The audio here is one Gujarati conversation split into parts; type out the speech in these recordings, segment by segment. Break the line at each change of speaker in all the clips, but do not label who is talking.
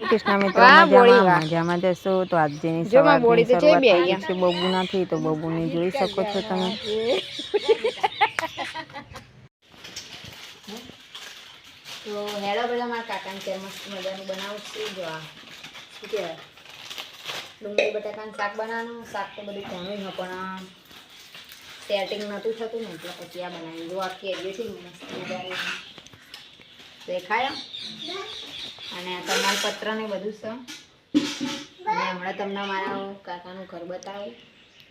કૃષ્ણ મિત્રો મજામાં મજામાં જશો તો આજની સવારની શરૂઆત. છે બબુ નથી તો બબુને જોઈ શકો છો તમે.
તો હેડો બધા મારા કાકાને ત્યાં મસ્ત મજાનું બનાવું છું? જો આ શું કહેવાય? ડુંગળી બટાકાનું શાક બનાવવાનું. શાક તો બધું ઘણું છે પણ સેટિંગ નહોતું થતું ને એટલે પછી આ બનાવ્યું જો આખી એવી છે મસ્ત મજાની. દેખાય અને તમાલપત્ર ને બધું છે. અને હમણાં તમને મારા કાકાનું ઘર બતાવું.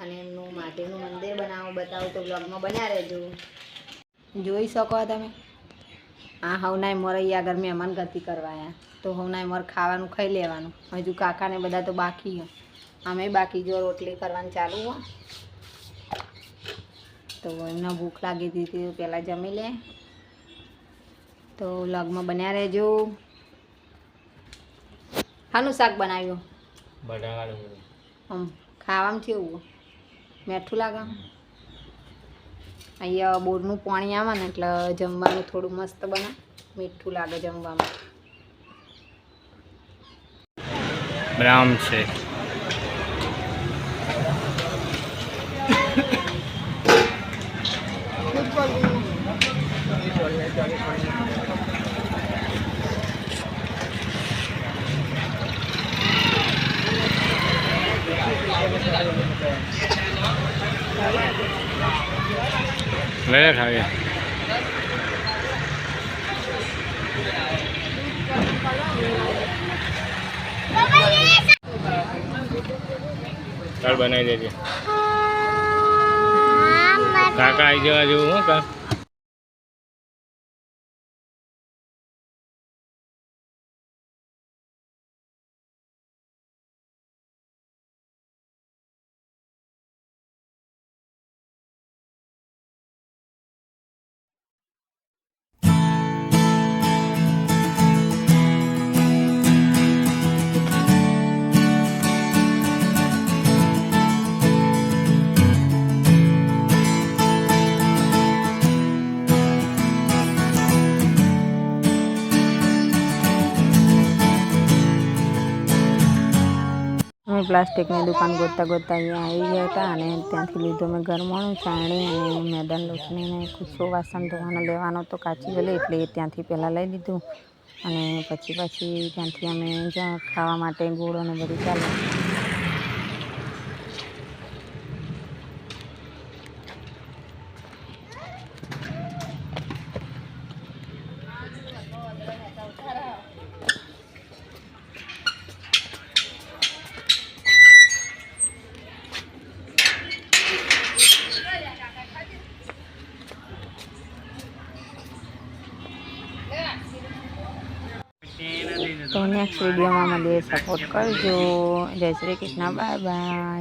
અને એમનું માટીનું મંદિર બનાવું, બતાવું તો બ્લોગમાં બન્યા રહેજો. જોઈ શકો તમે. આ હવનાય મોર અહીં આગળ મહેમાન ગતિ કરવાયા તો હવનાય મોર ખાવાનું ખાઈ લેવાનું. હજુ કાકાને બધા તો બાકી હોય અમે બાકી જો રોટલી કરવાની ચાલુ હો. તો એમને ભૂખ લાગી હતી, તો પહેલાં જમી લે. તો લગમાં બન્યા રહેજો. શાનું શાક બનાવ્યું? આમ ખાવામાં કેવું મીઠું લાગે? અહીંયા બોરનું પાણી આવે ને એટલે જમવાનું થોડું મસ્ત બને. મીઠું લાગે જમવામાં.
બ્રાહ્મ છે. લઈ ખાવી ચાલ બનાવી દેજે. કાકા આવી જવા જેવું હું કા
અમે પ્લાસ્ટિકની દુકાન ગોતતા ગોતતા અહીંયા આવી ગયા હતા અને ત્યાંથી લીધું મેં ગરમાણું ચાણી અને મેદાન લોટને કુસો વાસણ, ધોવાનો, લેવાનો તો કાચી ગયેલી એટલે એ ત્યાંથી પહેલાં લઈ લીધું. અને પછી પછી ત્યાંથી અમે ખાવા માટે ગોળો અને બધું ચાલે તો નેક્સ્ટ વિડીયોમાં મળીએ સપોર્ટ કરજો. જય શ્રી કૃષ્ણ બાય બાય